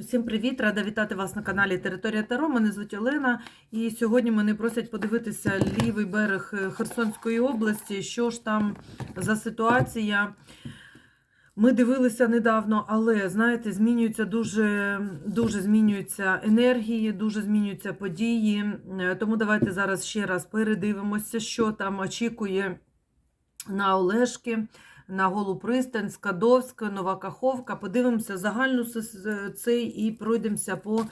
Усім привіт! Рада вітати вас на каналі Територія Таро. Мене звуть Олена. І сьогодні мене просять подивитися лівий берег е, Херсонської області. Що ж там за ситуація? Ми дивилися недавно, але знаєте, змінюються дуже, дуже змінюються енергії, дуже змінюються події. Е, Тому давайте зараз ще раз передивимося, що там очікує на Олешки на Голу пристань, Скадовська, Нова Каховка. Подивимося загальну цей і пройдемося по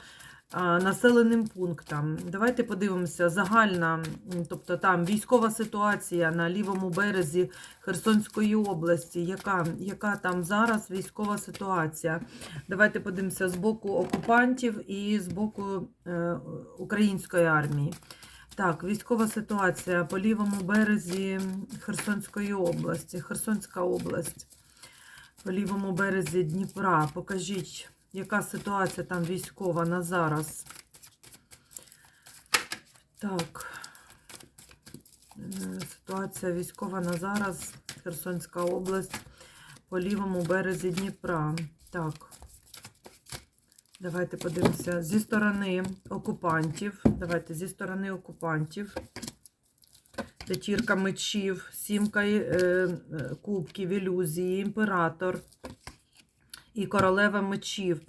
населеним пунктам. Давайте подивимося загальна, тобто там військова ситуація на лівому березі Херсонської області. Яка, яка там зараз військова ситуація? Давайте подивимося з боку окупантів і з боку е, української армії. Так, військова ситуація по лівому березі Херсонської області. Херсонська область. По лівому березі Дніпра. Покажіть, яка ситуація там військова на зараз. Так. Е, Ситуація військова на зараз. Херсонська область. По лівому березі Дніпра. Так. Давайте подивимося зі сторони окупантів. Давайте зі сторони окупантів. П'ятірка мечів, сімка е, е, кубків, ілюзії, імператор і королева мечів.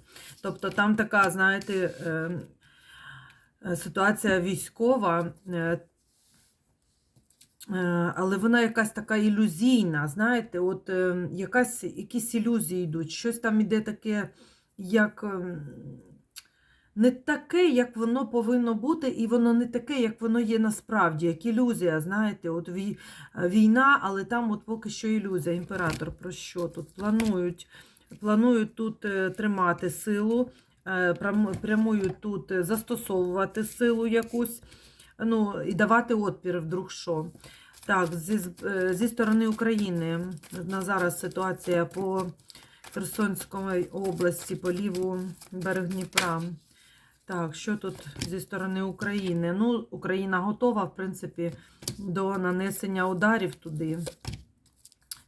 Тобто там така, знаєте, е, ситуація військова, але вона якась така ілюзійна, знаєте, от якась, якісь ілюзії йдуть, щось там іде таке як ем, не таке, як воно повинно бути, і воно не таке, як воно є насправді, як ілюзія. Знаєте, от війна, але там от поки що ілюзія. Імператор про що тут? Планують, планують тут е, тримати силу, е, прямують тут е, застосовувати силу якусь, ну, і давати отпір вдруг що. Так, зі, е, зі сторони України на зараз ситуація по Херсонської області по ліву берег Дніпра. Так, що тут зі сторони України? Ну, Україна готова, в принципі, до нанесення ударів туди.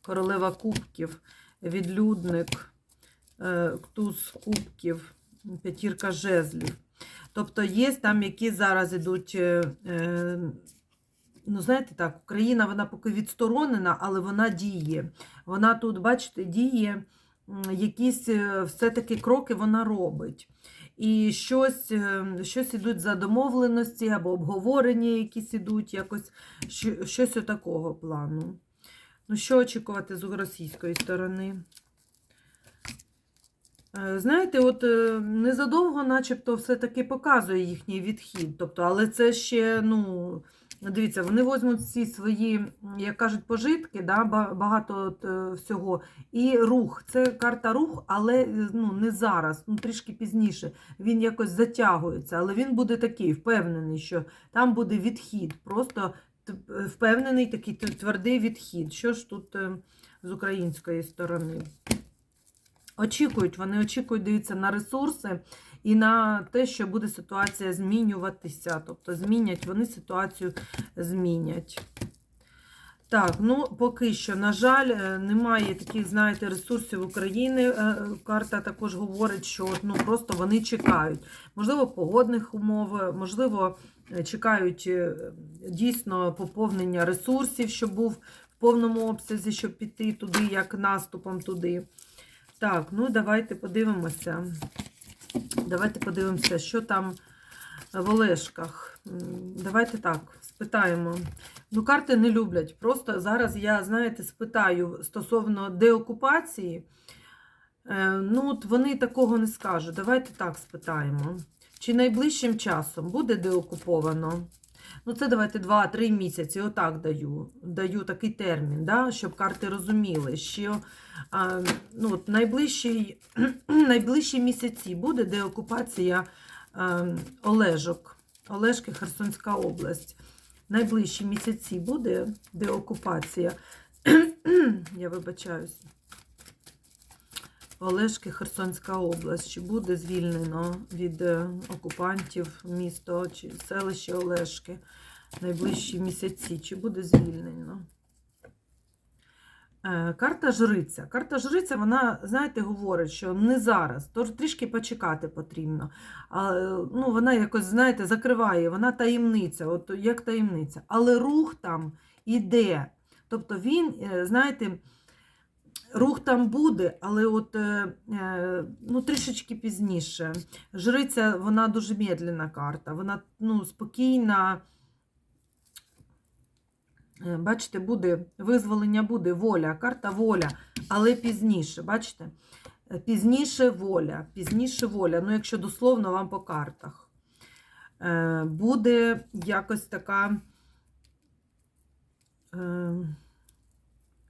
Королева кубків, відлюдник, е, туз кубків, п'ятірка жезлів. Тобто є там, які зараз ідуть. е, е, Ну, знаєте так, Україна вона поки відсторонена, але вона діє. Вона тут, бачите, діє якісь е, все-таки кроки вона робить. І щось, е, щось ідуть за домовленості або обговорення якісь ідуть, якось щось отакого плану. Ну, що очікувати з російської сторони? Е, Знаєте, от незадовго, начебто, все-таки показує їхній відхід. Тобто, але це ще, ну, дивіться, вони візьмуть всі свої, як кажуть, пожитки, да, багато е, всього. І рух. Це карта рух, але е, ну, не зараз, ну, трішки пізніше. Він якось затягується, але він буде такий, впевнений, що там буде відхід. Просто е, впевнений такий твердий відхід. Що ж тут з української сторони? Очікують, вони очікують, дивіться, на ресурси і на те, що буде ситуація змінюватися. Тобто змінять, вони ситуацію змінять. Так, ну поки що, на жаль, е, немає таких, знаєте, ресурсів України. Е, Карта також говорить, що ну, просто вони чекають. Можливо, погодних умов, е, можливо, чекають дійсно поповнення ресурсів, щоб був в повному обсязі, щоб піти туди, як наступом туди. Так, ну давайте подивимося. Давайте подивимося, що там в Олешках. Давайте так, спитаємо. Ну, карти не люблять. Просто зараз я, знаєте, спитаю стосовно деокупації. Е, Ну, от вони такого не скажуть. Давайте так спитаємо. Чи найближчим часом буде деокуповано? Ну, це давайте 2-3 місяці. Отак даю. Даю такий термін, да, щоб карти розуміли, що а, ну, от найближчі, найближчі місяці буде деокупація а, Олежок. Олешки, Херсонська область. Найближчі місяці буде деокупація. Я вибачаюсь. Олешки, Херсонська область. Чи буде звільнено від е, окупантів місто чи селище Олешки найближчі місяці? Чи буде звільнено? Е, Карта жриця. Карта жриця, вона, знаєте, говорить, що не зараз, тож трішки почекати потрібно. А, ну, вона якось, знаєте, закриває, вона таємниця, от як таємниця. Але рух там іде. Тобто він, е, знаєте, рух там буде, але от е, е, ну, трішечки пізніше. Жриця, вона дуже медленна карта, вона ну, спокійна. Е, Бачите, буде визволення буде, воля, карта воля, але пізніше, бачите? Пізніше воля, пізніше воля, ну якщо дословно вам по картах. Буде якось така.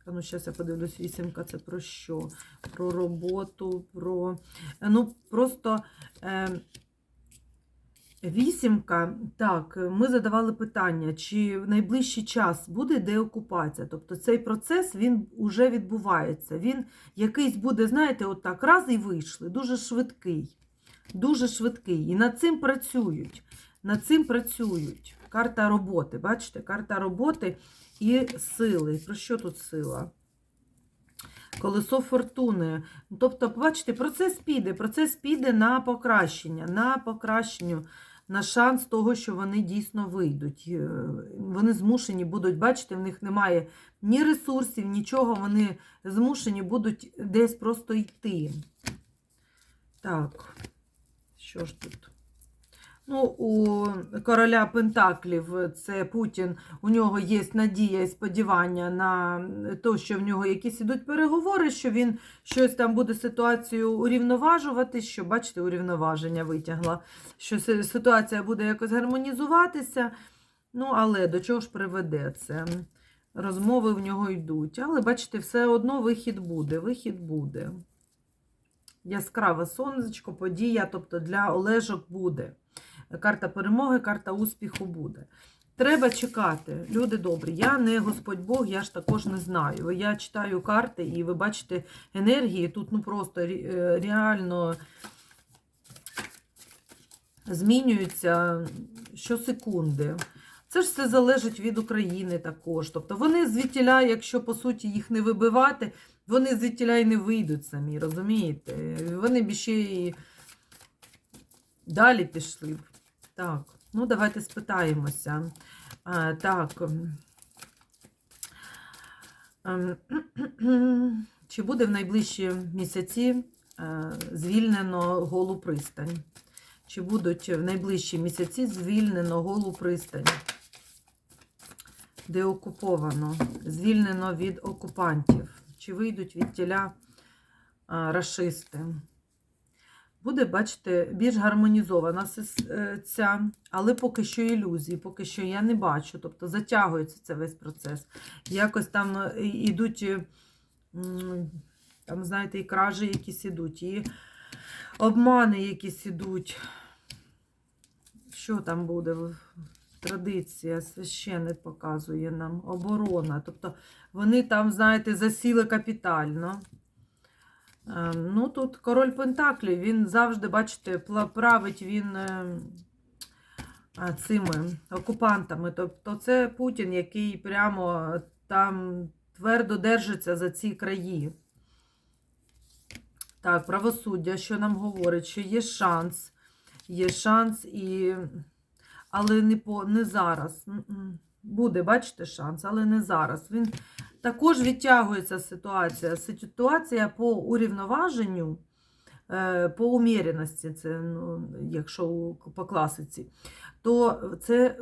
А Ну, зараз я подивлюсь, вісімка це про що? Про роботу, про. е, Ну, просто. Е, Вісімка, так, ми задавали питання, чи в найближчий час буде деокупація. Тобто цей процес він вже відбувається. Він якийсь буде, знаєте, от так, раз і вийшли, дуже швидкий. Дуже швидкий. І над цим працюють. Над цим працюють. Карта роботи, бачите, карта роботи і сили. Про що тут сила? Колесо фортуни. Тобто, бачите, процес піде, процес піде на покращення, на покращенню, на шанс того, що вони дійсно вийдуть. Е, Вони змушені будуть, бачите, в них немає ні ресурсів, нічого, вони змушені будуть десь просто йти. Так, що ж тут? Ну, у короля Пентаклів це Путін, у нього є надія і сподівання на те, що в нього якісь ідуть переговори, що він щось там буде ситуацію урівноважувати, що, бачите, урівноваження витягла, що ситуація буде якось гармонізуватися. Ну, але до чого ж приведе це? Розмови в нього йдуть. Але, бачите, все одно вихід буде. Вихід буде. Яскраве сонечко, подія, тобто для Олежок буде. Карта перемоги, карта успіху буде. Треба чекати, люди добрі. Я не Господь Бог, я ж також не знаю. Я читаю карти, і ви бачите енергії. Тут ну просто е, реально змінюються щосекунди. Це ж все залежить від України також. Тобто вони звідтіля, якщо по суті їх не вибивати, вони звідтіля і не вийдуть самі, розумієте? Вони б ще і далі пішли. Так, ну давайте спитаємося. А, так. ем, ем, Чи буде в найближчі місяці е, звільнено голу пристань? Чи будуть в найближчі місяці звільнено голу пристань? Де окуповано, звільнено від окупантів. Чи вийдуть від тіля а, рашисти? Буде, бачите, більш гармонізована е, ця, але поки що ілюзії, поки що я не бачу. Тобто затягується це весь процес. Якось там е, ідуть, е, м, там, знаєте, і кражі якісь ідуть, і обмани якісь ідуть. Що там буде? Традиція, священник показує нам, оборона. Тобто вони там, знаєте, засіли капітально. Е, Ну, тут король Пентаклів, він завжди, бачите, править він е, цими окупантами. Тобто це Путін, який прямо там твердо держиться за ці краї. Так, правосуддя, що нам говорить, що є шанс, є шанс, і... але не, по... не зараз. Буде, бачите, шанс, але не зараз. Він також відтягується ситуація. Ситуація по урівноваженню, е, по уміреності, це, ну, якщо по класиці, то це,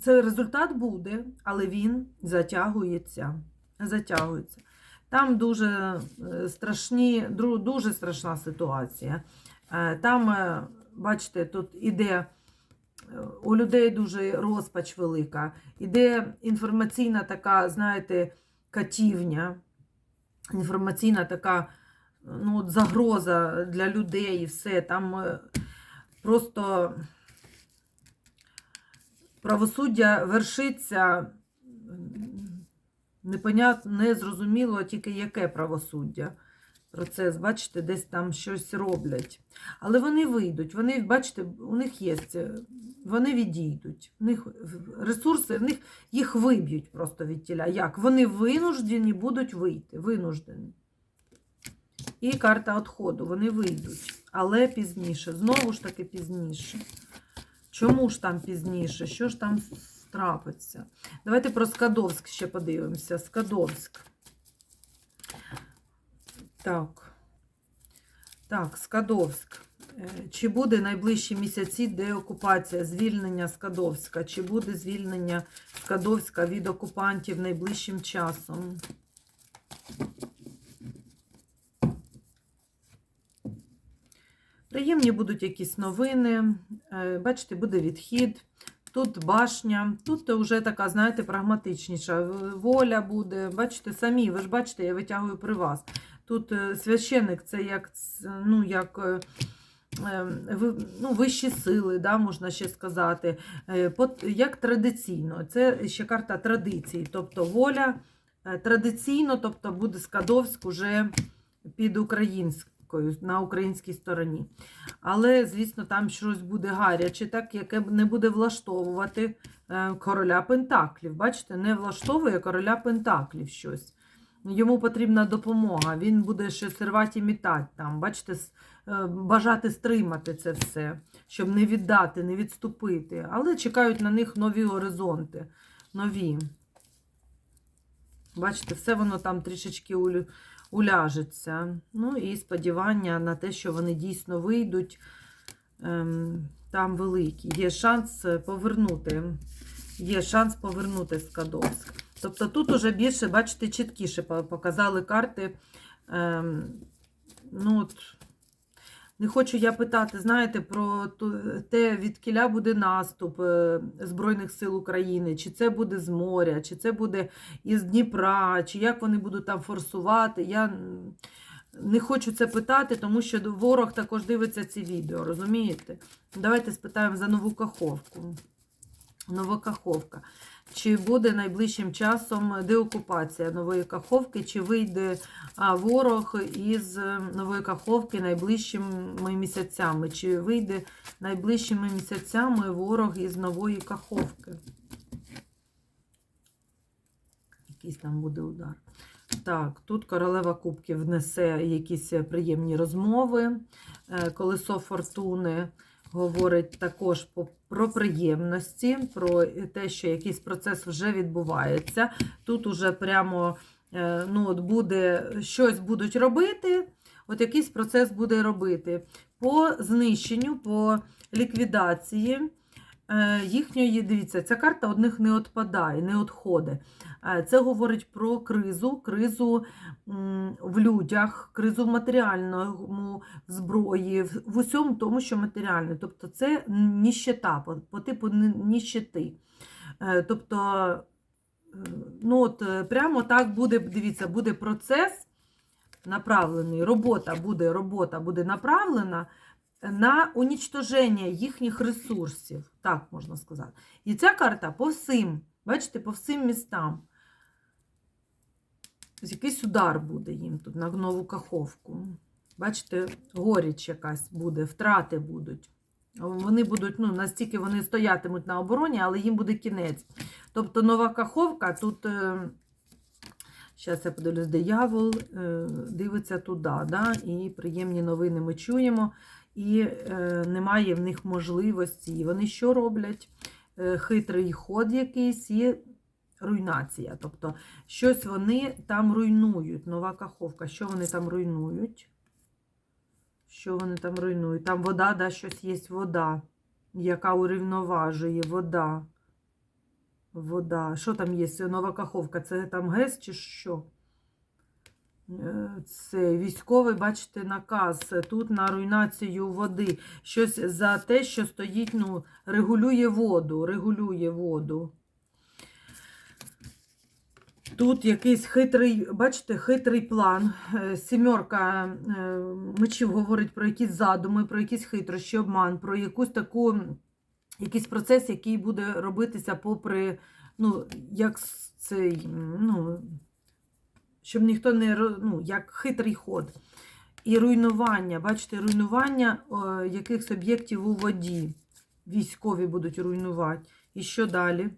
це результат буде, але він затягується. затягується. Там дуже е, страшні, дуже страшна ситуація. Е, Там, бачите, тут іде у людей дуже розпач велика. Іде інформаційна така, знаєте, катівня, інформаційна така ну, от загроза для людей і все. Там е, просто правосуддя вершиться непонятно, незрозуміло тільки яке правосуддя. Процес, бачите, десь там щось роблять. Але вони вийдуть, вони, бачите, у них є, вони відійдуть. У них ресурси, в них їх виб'ють просто від тіля. Як? Вони винуждені будуть вийти. Винуждені. І карта відходу, вони вийдуть. Але пізніше. Знову ж таки пізніше. Чому ж там пізніше? Що ж там трапиться? Давайте про Скадовськ ще подивимося. Скадовськ. Так. Так, Скадовськ. Е, Чи буде найближчі місяці деокупація, звільнення Скадовська? Чи буде звільнення Скадовська від окупантів найближчим часом? Приємні будуть якісь новини. Е, Бачите, буде відхід. Тут башня, тут вже така, знаєте, прагматичніша воля буде. Бачите, самі, ви ж бачите, я витягую при вас. Тут е, священник це як, ну, як е, е, ви- ну, вищі сили, да, можна ще сказати. Е, Як традиційно, це ще карта традицій, тобто воля традиційно, тобто буде Скадовськ уже під українською, на українській стороні. Але, звісно, там щось буде гаряче, так, яке не буде влаштовувати короля Пентаклів. Бачите, не влаштовує короля Пентаклів щось. Йому потрібна допомога. Він буде щось рвати і мітати там. Бачите, е, бажати стримати це все, щоб не віддати, не відступити. Але чекають на них нові горизонти. Нові. Бачите, все воно там трішечки уляжеться. Ну і сподівання на те, що вони дійсно вийдуть. ем, Там великі. Є шанс повернути. Є шанс повернути Скадовськ. Тобто тут уже більше, бачите, чіткіше показали карти. Ем, ну, от, не хочу я питати, знаєте, про те, від кіля буде наступ е, Збройних сил України, чи це буде з моря, чи це буде із Дніпра, чи як вони будуть там форсувати. Я не хочу це питати, тому що ворог також дивиться ці відео, розумієте? Давайте спитаємо за нову каховку. Нова каховка. Чи буде найближчим часом деокупація нової каховки, чи вийде ворог із е, нової каховки найближчими місяцями? Чи вийде найближчими місяцями ворог із нової каховки? Якийсь там буде удар. Так, тут королева кубків внесе якісь приємні розмови. Е, Колесо фортуни говорить також про приємності, про те, що якийсь процес вже відбувається. Тут уже прямо е, ну, от буде щось будуть робити, от якийсь процес буде робити по знищенню, по ліквідації. Е, Їхньої, дивіться, ця карта одних не відпадає, не відходить. Е, Це говорить про кризу, кризу в людях, кризу в матеріальному зброї, в усьому тому, що матеріальне. Тобто це ніщета, по, типу ні- ніщети. Е, Тобто, ну от прямо так буде, дивіться, буде процес направлений, робота буде, робота буде направлена на унічтоження їхніх ресурсів, так можна сказати. І ця карта по всім, бачите, по всім містам. Якийсь удар буде їм тут на нову каховку. Бачите, горіч якась буде, втрати будуть. Вони будуть, ну, настільки вони стоятимуть на обороні, але їм буде кінець. Тобто нова каховка тут, е, зараз я подивлюсь, диявол е, дивиться туди, да? і приємні новини ми чуємо, і е, немає в них можливості. І вони що роблять? Е, хитрий ход якийсь і руйнація. Тобто щось вони там руйнують. Нова каховка. Що вони там руйнують? Що вони там руйнують? Там вода, да, щось є вода, яка урівноважує вода. Вода. Що там є? Нова каховка. Це там ГЕС чи що? Це військовий, бачите, наказ тут на руйнацію води. Щось за те, що стоїть, ну, регулює воду, регулює воду. Тут якийсь хитрий, бачите, хитрий план. Е, Сімерка е, мечів говорить про якісь задуми, про якісь хитрощі, обман, про якусь таку, якийсь процес, який буде робитися попри, ну, як цей, ну, щоб ніхто не ну, як хитрий ход. І руйнування, бачите, руйнування якихось об'єктів у воді. Військові будуть руйнувати. І що далі?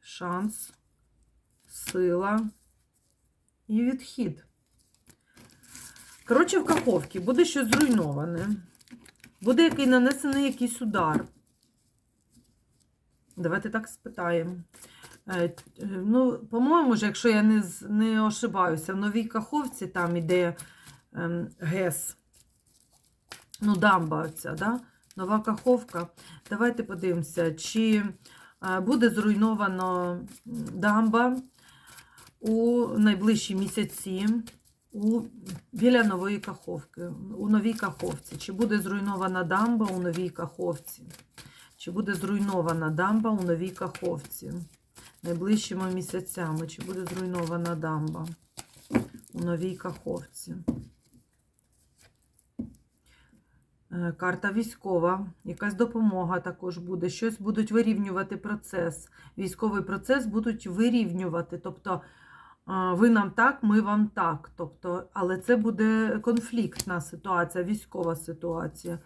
Шанс, сила і відхід. Коротше, в Каховці буде щось зруйноване. Буде який нанесений якийсь удар. Давайте так спитаємо. Е, е, Ну, по-моєму, якщо я не, не ошибаюся, в Новій Каховці там іде ем, ГЕС. Ну, дамба оця, да? Нова Каховка. Давайте подивимося, чи е, буде зруйновано дамба у найближчі місяці у, біля Нової Каховки, у Новій Каховці. Чи буде зруйнована дамба у Новій Каховці? Чи буде зруйнована дамба у Новій Каховці? Найближчими місяцями. Чи буде зруйнована дамба у Новій Каховці? Е, Карта військова, якась допомога також буде. Щось будуть вирівнювати процес. Військовий процес будуть вирівнювати. Тобто ви нам так, ми вам так. Тобто, але це буде конфліктна ситуація, військова ситуація.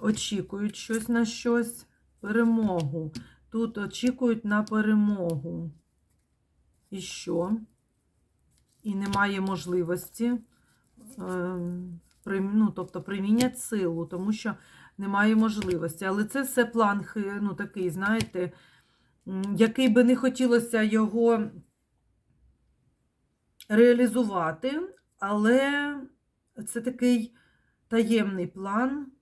Очікують щось на щось, перемогу. Тут очікують на перемогу. І що? І немає можливості. ем, ну, тобто примінять силу, тому що немає можливості. Але це все план ну, такий, знаєте, який би не хотілося його реалізувати, але це такий таємний план.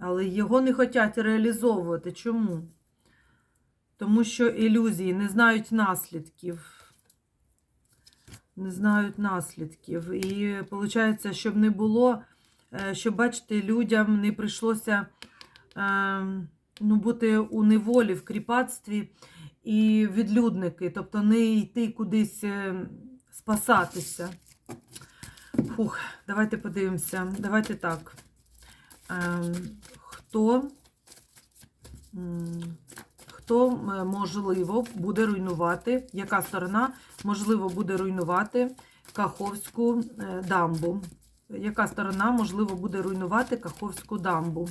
Але його не хочуть реалізовувати. Чому? Тому що ілюзії не знають наслідків не знають наслідків. І виходить, щоб не було, е, щоб, бачите, людям не прийшлося е, ну, бути у неволі, в кріпацтві і відлюдники, тобто не йти кудись е, спасатися. Фух, давайте подивимося. Давайте так. Е, Хто, хто можливо буде руйнувати, яка сторона можливо буде руйнувати Каховську е, дамбу. Яка сторона, можливо, буде руйнувати Каховську дамбу?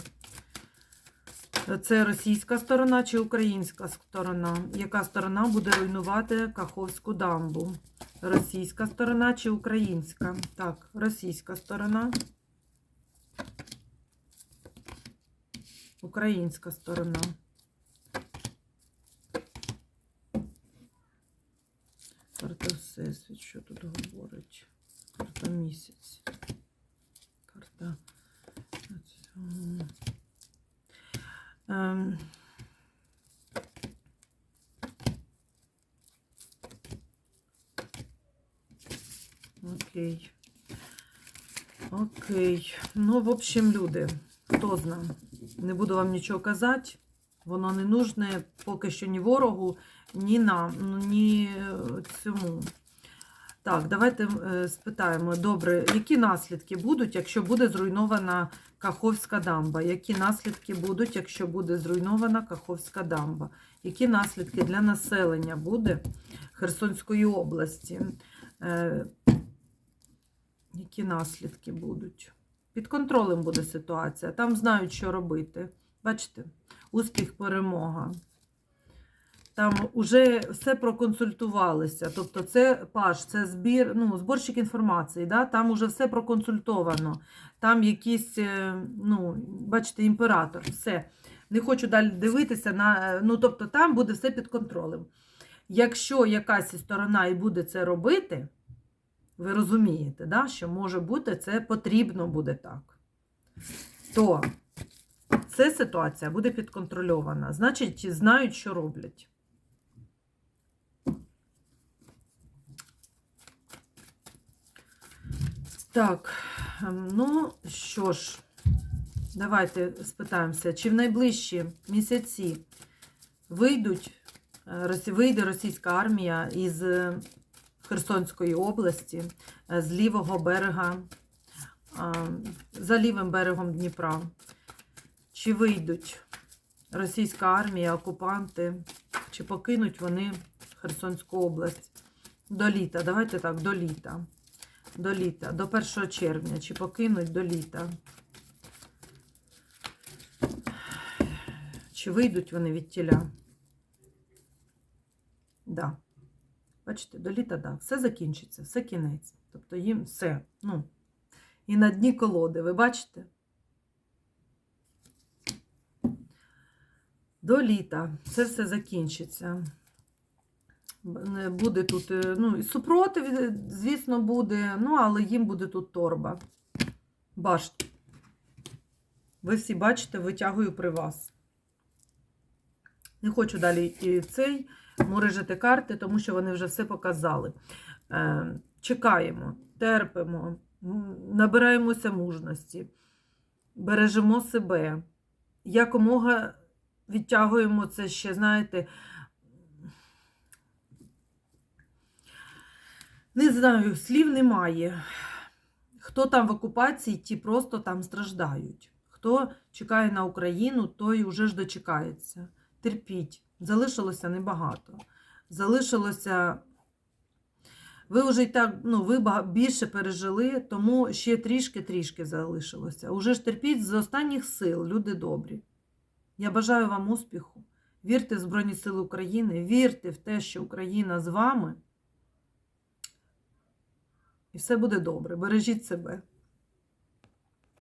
Це російська сторона чи українська сторона? Яка сторона буде руйнувати Каховську дамбу? Російська сторона чи українська? Так, російська сторона. Українська сторона. Карта Всесвіт, що тут говорить? Карта місяць. Карта. Ем. Окей. Окей. Ну, в общем, люди, хто знає. Не буду вам нічого казати. Воно не нужне поки що ні ворогу, ні нам, ну, ні е, цьому. Так, давайте е, спитаємо. Добре, які наслідки будуть, якщо буде зруйнована Каховська дамба? Які наслідки будуть, якщо буде зруйнована Каховська дамба? Які наслідки для населення буде Херсонської області? Е, Які наслідки будуть? Під контролем буде ситуація. Там знають, що робити. Бачите, успіх, перемога. Там вже все проконсультувалися. Тобто, це паш, це збір, ну, зборщик інформації. Да? Там вже все проконсультовано. Там якийсь, е, ну, бачите, імператор. Все. Не хочу далі дивитися на. е, Ну, тобто, там буде все під контролем. Якщо якась сторона і буде це робити, ви розумієте, да? що може бути, це потрібно буде так. То ця ситуація буде підконтрольована. Значить, знають, що роблять. Так, ем, ну що ж, давайте спитаємося, чи в найближчі місяці вийдуть, е, вийде російська армія із Херсонської області, е, з лівого берега, за лівим берегом Дніпра. Чи вийдуть російська армія, окупанти, чи покинуть вони Херсонську область. До літа. Давайте так, до літа. До літа, до 1 червня. Чи покинуть до літа? Чи вийдуть вони від тіля? Да. Бачите, до літа, да. Все закінчиться, все кінець. Тобто їм все. Ну, і на дні колоди, ви бачите? До літа це все закінчиться. Буде тут, е, ну, і супротив, е, звісно, буде, ну, але їм буде тут торба. Бачите. Ви всі бачите, витягую при вас. Не хочу далі і цей мурижити карти, тому що вони вже все показали. Е, чекаємо, терпимо, набираємося мужності, бережемо себе, якомога відтягуємо це ще, знаєте, не знаю, слів немає. Хто там в окупації, ті просто там страждають. Хто чекає на Україну, той уже ж дочекається. Терпіть, залишилося небагато. Залишилося. Ви вже і так, ну, ви більше пережили, тому ще трішки-трішки залишилося. Уже ж терпіть з останніх сил, люди добрі. Я бажаю вам успіху. Вірте в Збройні Сили України, вірте в те, що Україна з вами. І все буде добре. Бережіть себе.